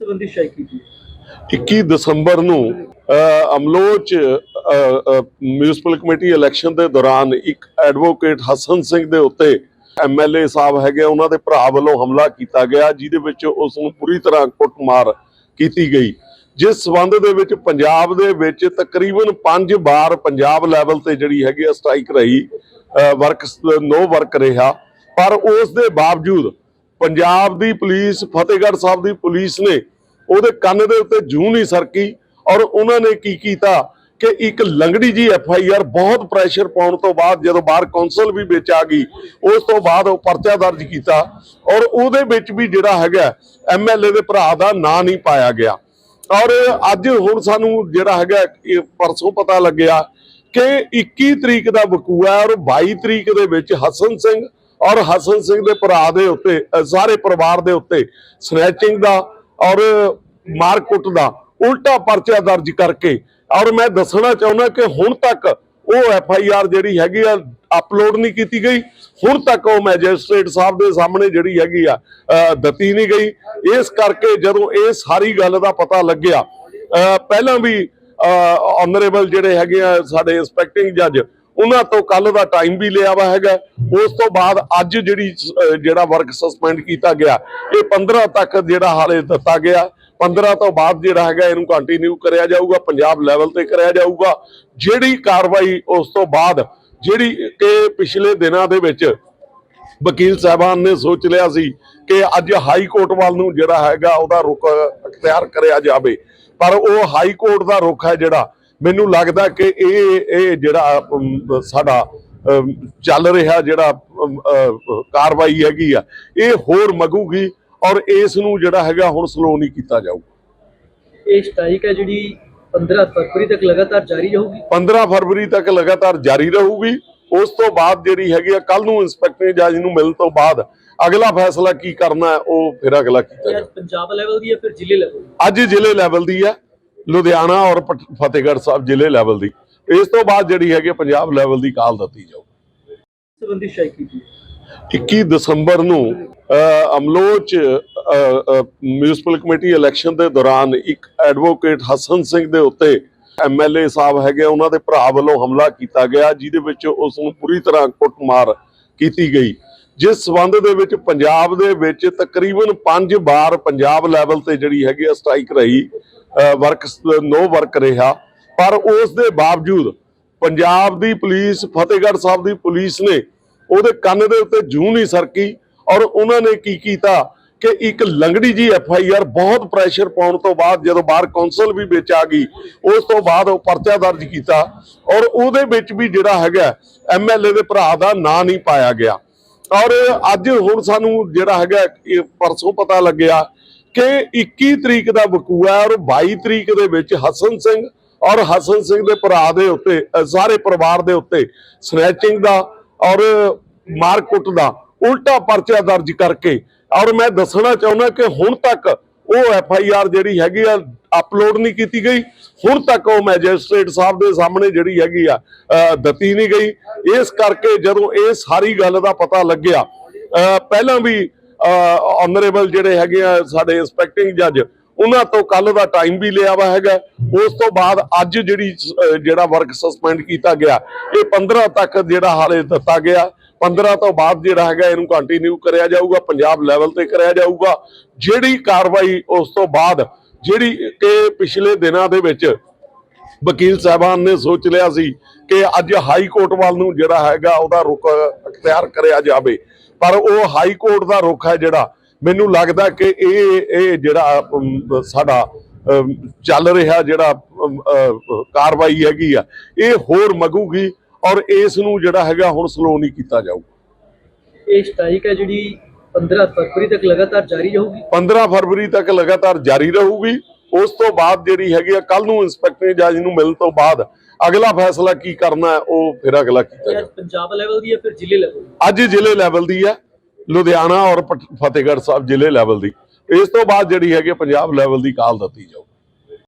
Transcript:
ਸੰਬੰਧੀ ਸ਼ਾਇਦ ਕੀਤੀ 21 ਦਸੰਬਰ ਨੂੰ ਅਮਲੋਚ ਮਿਊਨਿਸਪਲ ਕਮੇਟੀ ਇਲੈਕਸ਼ਨ ਦੇ ਦੌਰਾਨ ਇੱਕ ਐਡਵੋਕੇਟ ਹਸਨ ਸਿੰਘ ਦੇ ਉੱਤੇ ਐਮਐਲਏ ਸਾਹਿਬ ਹੈਗੇ ਉਹਨਾਂ ਦੇ ਭਰਾ ਵੱਲੋਂ ਹਮਲਾ ਕੀਤਾ ਗਿਆ, ਜਿਹਦੇ ਵਿੱਚ ਉਸ ਨੂੰ ਪੂਰੀ ਤਰ੍ਹਾਂ ਕੁੱਟਮਾਰ ਕੀਤੀ ਗਈ। ਜਿਸ ਸਬੰਧ ਦੇ ਵਿੱਚ ਪੰਜਾਬ ਦੇ ਵਿੱਚ ਤਕਰੀਬਨ 5 ਵਾਰ ਪੰਜਾਬ ਲੈਵਲ ਤੇ ਜਿਹੜੀ ਹੈਗੀ ਆ ਸਟ੍ਰਾਈਕ ਰਹੀ ਵਰਕ, ਨੋ ਵਰਕ ਰਿਹਾ, ਪਰ ਉਸ ਦੇ ਬਾਵਜੂਦ ਪੰਜਾਬ ਦੀ ਪੁਲਿਸ, ਫਤਿਹਗੜ੍ਹ ਸਾਹਿਬ ਦੀ ਪੁਲਿਸ ਨੇ ਉਹਦੇ ਕੰਨ ਦੇ ਉੱਤੇ ਜੂੰ ਨਹੀਂ ਸਰਕੀ ਔਰ ਉਹਨਾਂ ਨੇ ਕੀ ਕੀਤਾ ਕਿ ਇੱਕ ਲੰਗੜੀ ਜੀ ਐਫ ਆਈ ਆਰ ਬਹੁਤ ਪ੍ਰੈਸ਼ਰ ਪਾਉਣ ਤੋਂ ਬਾਅਦ ਜਦੋਂ ਬਾਹਰ ਕੌਂਸਲ ਵੀ ਵਿੱਚ ਆ ਗਈ, ਉਸ ਤੋਂ ਬਾਅਦ ਉਹ ਪਰਚਾ ਦਰਜ ਕੀਤਾ ਔਰ ਉਹਦੇ ਵਿੱਚ ਵੀ ਜਿਹੜਾ ਹੈਗਾ ਐਮ ਐਲ ਏ ਦੇ ਭਰਾ ਦਾ ਨਾਂ ਨਹੀਂ ਪਾਇਆ ਗਿਆ। ਔਰ ਅੱਜ ਹੁਣ ਸਾਨੂੰ ਜਿਹੜਾ ਹੈਗਾ ਪਰਸੋਂ ਪਤਾ ਲੱਗਿਆ ਕਿ 21 ਤਰੀਕ ਦਾ ਵਕੂਆ ਔਰ 22 ਤਰੀਕ ਦੇ ਵਿੱਚ ਹਸਨ ਸਿੰਘ ਔਰ ਹਸਨ ਸਿੰਘ ਦੇ ਭਰਾ ਦੇ ਉੱਤੇ ਸਾਰੇ ਪਰਿਵਾਰ ਦੇ ਉੱਤੇ ਸਨੈਚਿੰਗ ਦਾ ਔਰ ਮਾਰਕੁੱਟ ਦਾ ਉਲਟਾ ਪਰਚਾ ਦਰਜ ਕਰਕੇ ਔਰ ਮੈਂ ਦੱਸਣਾ ਚਾਹੁੰਦਾ ਕਿ ਹੁਣ ਤੱਕ ਉਹ ਐਫ ਆਈ ਆਰ ਜਿਹੜੀ ਹੈਗੀ ਆ ਅਪਲੋਡ ਨਹੀਂ ਕੀਤੀ ਗਈ। ਹੁਣ ਤੱਕ ਉਹ ਮੈਜਿਸਟ੍ਰੇਟ ਸਾਹਿਬ ਦੇ ਸਾਹਮਣੇ ਜਿਹੜੀ ਹੈਗੀ ਆ ਦਿੱਤੀ ਨਹੀਂ ਗਈ। ਇਸ ਕਰਕੇ ਜਦੋਂ ਇਹ ਸਾਰੀ ਗੱਲ ਦਾ ਪਤਾ ਲੱਗਿਆ ਅ, ਪਹਿਲਾਂ ਵੀ ਆਨਰੇਬਲ ਜਿਹੜੇ ਹੈਗੇ ਆ ਸਾਡੇ ਇੰਸਪੈਕਟਿੰਗ ਜੱਜ ਉਹਨਾਂ ਤੋਂ ਕੱਲ ਦਾ ਟਾਈਮ ਵੀ ਲਿਆ ਵਾ ਹੈਗਾ। ਉਸ ਤੋਂ ਬਾਅਦ ਅੱਜ ਜਿਹੜੀ ਜਿਹੜਾ ਵਰਕ ਸਸਪੈਂਡ ਕੀਤਾ ਗਿਆ, ਇਹ 15 ਤੱਕ ਜਿਹੜਾ ਹਾਲੇ ਦਿੱਤਾ ਗਿਆ। 15 ਤੋਂ ਬਾਅਦ ਜਿਹੜਾ ਹੈਗਾ, ਇਹਨੂੰ ਕੰਟੀਨਿਊ ਕਰਿਆ ਜਾਊਗਾ, ਪੰਜਾਬ ਲੈਵਲ ਤੇ ਕਰਿਆ ਜਾਊਗਾ। ਜਿਹੜੀ ਕਾਰਵਾਈ ਉਸ ਤੋਂ ਬਾਅਦ, ਜਿਹੜੀ ਕਿ ਪਿਛਲੇ ਦਿਨਾਂ ਦੇ ਵਿੱਚ ਵਕੀਲ ਸਾਹਿਬਾਨ ਨੇ ਸੋਚ ਲਿਆ ਸੀ ਕਿ ਅੱਜ ਹਾਈ ਕੋਰਟ ਵੱਲ ਨੂੰ ਜਿਹੜਾ ਹੈਗਾ, ਉਹਦਾ ਰੁਖ ਅਖਤਿਆਰ ਕਰਿਆ ਜਾਵੇ। ਪਰ ਉਹ ਹਾਈ ਕੋਰਟ ਦਾ ਰੁਖ ਹੈ ਜਿਹੜਾ ਮੈਨੂੰ ਲੱਗਦਾ ਕਿ ਇਹ ਇਹ ਜਿਹੜਾ ਸਾਡਾ ਚੱਲ ਰਿਹਾ ਜਿਹੜਾ ਕਾਰਵਾਈ ਹੈਗੀ ਆ ਇਹ ਹੋਰ ਮਗੂਗੀ ਔਰ ਇਸ ਨੂੰ ਜਿਹੜਾ ਹੈਗਾ ਹੁਣ ਸਲੋ ਨਹੀਂ ਕੀਤਾ ਜਾਊਗਾ। ਇਹ ਸਟ੍ਰਾਈਕ ਹੈ ਜਿਹੜੀ 15 ਫਰਵਰੀ ਤੱਕ ਲਗਾਤਾਰ ਜਾਰੀ ਰਹੂਗੀ? 15 ਫਰਵਰੀ ਤੱਕ ਲਗਾਤਾਰ ਜਾਰੀ ਰਹੂਗੀ। ਉਸ ਤੋਂ ਬਾਅਦ ਜਿਹੜੀ ਹੈਗੀ ਆ ਕੱਲ ਨੂੰ ਇੰਸਪੈਕਟਰ ਜੱਜ ਨੂੰ ਮਿਲਣ ਤੋਂ ਬਾਅਦ ਅਗਲਾ ਫੈਸਲਾ ਕੀ ਕਰਨਾ ਉਹ ਫਿਰ ਅਗਲਾ ਕੀਤਾ ਜਾਊਗਾ। ਪੰਜਾਬ ਲੈਵਲ ਦੀ ਹੈ ਫਿਰ ਜ਼ਿਲ੍ਹੇ ਲੈਵਲ ਅੱਜ ਜ਼ਿਲ੍ਹੇ ਲੈਵਲ ਦੀ ਹੈ। ਲੁਧਿਆਣਾ ਔਰ ਫਤਿਹਗੜ੍ਹ ਸਾਹਿਬ ਜ਼ਿਲ੍ਹੇ ਲੈਵਲ ਦੀ। ਇਸ ਤੋਂ ਬਾਅਦ ਜਿਹੜੀ ਹੈਗੀ ਪੰਜਾਬ ਲੈਵਲ ਦੀ ਕਾਲ ਦਿੱਤੀ ਜਾਊ। ਸੰਬੰਧੀ ਸ਼ਾਇਦ ਕੀਤੀ 21 ਦਸੰਬਰ ਨੂੰ ਅਮਲੋਚ ਮਿਊਨਿਸਪਲ ਕਮੇਟੀ ਇਲੈਕਸ਼ਨ ਦੇ ਦੌਰਾਨ ਇੱਕ ਐਡਵੋਕੇਟ ਹਸਨ ਸਿੰਘ ਦੇ ਉੱਤੇ ਐਮਐਲਏ ਸਾਹਿਬ ਹੈਗੇ ਉਹਨਾਂ ਦੇ ਭਰਾ ਵੱਲੋਂ ਹਮਲਾ ਕੀਤਾ ਗਿਆ ਜਿਹਦੇ ਵਿੱਚ ਉਸ ਨੂੰ ਪੂਰੀ ਤਰ੍ਹਾਂ ਕੁੱਟਮਾਰ ਕੀਤੀ ਗਈ। ਜਿਸ ਸਬੰਧ ਦੇ ਵਿੱਚ ਪੰਜਾਬ ਦੇ ਵਿੱਚ ਤਕਰੀਬਨ 5 ਵਾਰ ਪੰਜਾਬ ਲੈਵਲ ਤੇ ਜਿਹੜੀ ਹੈਗੀ ਆ ਸਟ੍ਰਾਈਕ ਰਹੀ ਵਰਕ ਨੋ ਵਰਕ ਰਿਹਾ। ਪਰ ਉਸ ਦੇ ਬਾਵਜੂਦ ਪੰਜਾਬ ਦੀ ਪੁਲਿਸ, ਫਤਿਹਗੜ੍ਹ ਸਾਹਿਬ ਦੀ ਪੁਲਿਸ ਨੇ ਉਹਦੇ ਕੰਨ ਦੇ ਉੱਤੇ ਜੂੰ ਨਹੀਂ ਸਰਕੀ ਔਰ ਉਹਨਾਂ ਨੇ ਕੀ ਕੀਤਾ ਕਿ ਇੱਕ ਲੰਗੜੀ ਜੀ ਐਫ ਆਈ ਆਰ ਬਹੁਤ ਪ੍ਰੈਸ਼ਰ ਪਾਉਣ ਤੋਂ ਬਾਅਦ ਜਦੋਂ ਬਾਹਰ ਕੌਂਸਲ ਵੀ ਵਿੱਚ ਆ ਗਈ, ਉਸ ਤੋਂ ਬਾਅਦ ਉਹ ਪਰਚਾ ਦਰਜ ਕੀਤਾ ਔਰ ਉਹਦੇ ਵਿੱਚ ਵੀ ਜਿਹੜਾ ਹੈਗਾ ਐਮ ਐਲ ਏ ਦੇ ਭਰਾ ਦਾ ਨਾਂ ਨਹੀਂ ਪਾਇਆ ਗਿਆ। ਔਰ ਅੱਜ ਹੁਣ ਸਾਨੂੰ ਜਿਹੜਾ ਹੈਗਾ ਪਰਸੋਂ ਪਤਾ ਲੱਗਿਆ ਕਿ 21 ਤਰੀਕ ਦਾ ਵਕੂਆ ਔਰ 22 ਤਰੀਕ ਦੇ ਵਿੱਚ ਹਸਨ ਸਿੰਘ ਔਰ ਹਸਨ ਸਿੰਘ ਦੇ ਭਰਾ ਦੇ ਉੱਤੇ ਸਾਰੇ ਪਰਿਵਾਰ ਦੇ ਉੱਤੇ ਸਨੈਚਿੰਗ ਦਾ ਔਰ ਮਾਰਕੁੱਟ ਦਾ ਉਲਟਾ ਪਰਚਾ ਦਰਜ ਕਰਕੇ ਔਰ ਮੈਂ ਦੱਸਣਾ ਚਾਹੁੰਦਾ ਕਿ ਹੁਣ ਤੱਕ ਉਹ ਐਫ ਆਈ ਆਰ ਜਿਹੜੀ ਹੈਗੀ ਆ ਅਪਲੋਡ ਨਹੀਂ ਕੀਤੀ ਗਈ। ਹੁਣ ਤੱਕ ਉਹ ਮੈਜਿਸਟ੍ਰੇਟ ਸਾਹਿਬ ਦੇ ਸਾਹਮਣੇ ਜਿਹੜੀ ਹੈਗੀ ਆ ਦਿੱਤੀ ਨਹੀਂ ਗਈ। ਇਸ ਕਰਕੇ ਜਦੋਂ ਇਹ ਸਾਰੀ ਗੱਲ ਦਾ ਪਤਾ ਲੱਗਿਆ ਪਹਿਲਾਂ ਵੀ ਆਨਰੇਬਲ ਜਿਹੜੇ ਹੈਗੇ ਆ ਸਾਡੇ ਇੰਸਪੈਕਟਿੰਗ ਜੱਜ ਉਹਨਾਂ ਤੋਂ ਕੱਲ ਦਾ ਟਾਈਮ ਵੀ ਲਿਆ ਵਾ ਹੈਗਾ। ਉਸ ਤੋਂ ਬਾਅਦ ਅੱਜ ਜਿਹੜੀ ਜਿਹੜਾ ਵਰਕ ਸਸਪੈਂਡ ਕੀਤਾ ਗਿਆ, ਇਹ 15 ਤੱਕ ਜਿਹੜਾ ਹਾਲੇ ਦਿੱਤਾ ਗਿਆ। 15 ਤੋਂ ਬਾਅਦ ਜਿਹੜਾ ਹੈਗਾ, ਇਹਨੂੰ ਕੰਟੀਨਿਊ ਕਰਿਆ ਜਾਊਗਾ, ਪੰਜਾਬ ਲੈਵਲ ਤੇ ਕਰਿਆ ਜਾਊਗਾ। ਜਿਹੜੀ ਕਾਰਵਾਈ ਉਸ ਤੋਂ ਬਾਅਦ ਜਿਹੜੀ ਕਿ ਪਿਛਲੇ ਦਿਨਾਂ ਦੇ ਵਿੱਚ ਵਕੀਲ ਸਾਹਿਬਾਨ ਨੇ ਸੋਚ ਲਿਆ ਸੀ ਕਿ ਅੱਜ ਹਾਈ ਕੋਰਟ ਵੱਲ ਨੂੰ ਜਿਹੜਾ ਹੈਗਾ ਉਹਦਾ ਰੁਖ ਅਖਤਿਆਰ ਕਰਿਆ ਜਾਵੇ। ਪਰ ਉਹ ਹਾਈ ਕੋਰਟ ਦਾ ਰੁਖ ਹੈ ਜਿਹੜਾ ਮੈਨੂੰ ਲੱਗਦਾ ਕਿ ਇਹ ਇਹ ਜਿਹੜਾ ਸਾਡਾ ਚੱਲ ਰਿਹਾ ਜਿਹੜਾ ਕਾਰਵਾਈ ਹੈਗੀ ਆ, ਇਹ ਹੋਰ ਮਗੂਗੀ ਔਰ ਇਸ ਨੂੰ ਜਿਹੜਾ ਹੈਗਾ ਹੁਣ ਸਲੋ ਨਹੀਂ ਕੀਤਾ ਜਾਊਗਾ। ਇਹ ਸਟ੍ਰਾਈਕ ਹੈ ਜਿਹੜੀ 15 ਫਰਵਰੀ ਤੱਕ ਲਗਾਤਾਰ ਜਾਰੀ ਰਹੂਗੀ। 15 ਫਰਵਰੀ ਤੱਕ ਲਗਾਤਾਰ ਜਾਰੀ ਰਹੂਗੀ। ਉਸ ਤੋਂ ਬਾਅਦ ਜਿਹੜੀ ਹੈਗੀ ਆ ਕੱਲ ਨੂੰ ਇੰਸਪੈਕਟਰ ਜੱਜ ਨੂੰ ਮਿਲਣ ਤੋਂ ਬਾਅਦ ਅਗਲਾ ਫੈਸਲਾ ਕੀ ਕਰਨਾ ਹੈ ਉਹ ਫਿਰ ਅਗਲਾ ਕੀਤਾ ਜਾਊ ਪੰਜਾਬ ਲੈਵਲ ਦੀ ਹੈ ਫਿਰ ਜ਼ਿਲ੍ਹੇ ਲੈਵਲ ਦੀ? ਅੱਜ ਜ਼ਿਲ੍ਹੇ ਲੈਵਲ ਦੀ ਹੈ ਲੁਧਿਆਣਾ ਔਰ ਫਤਿਹਗੜ੍ਹ ਸਾਹਿਬ ਜ਼ਿਲ੍ਹੇ ਲੈਵਲ ਦੀ। ਇਸ ਤੋਂ ਬਾਅਦ ਜਿਹੜੀ ਹੈਗੀ ਪੰਜਾਬ ਲੈਵਲ ਦੀ ਕਾਲ ਦਿੱਤੀ ਜਾਊ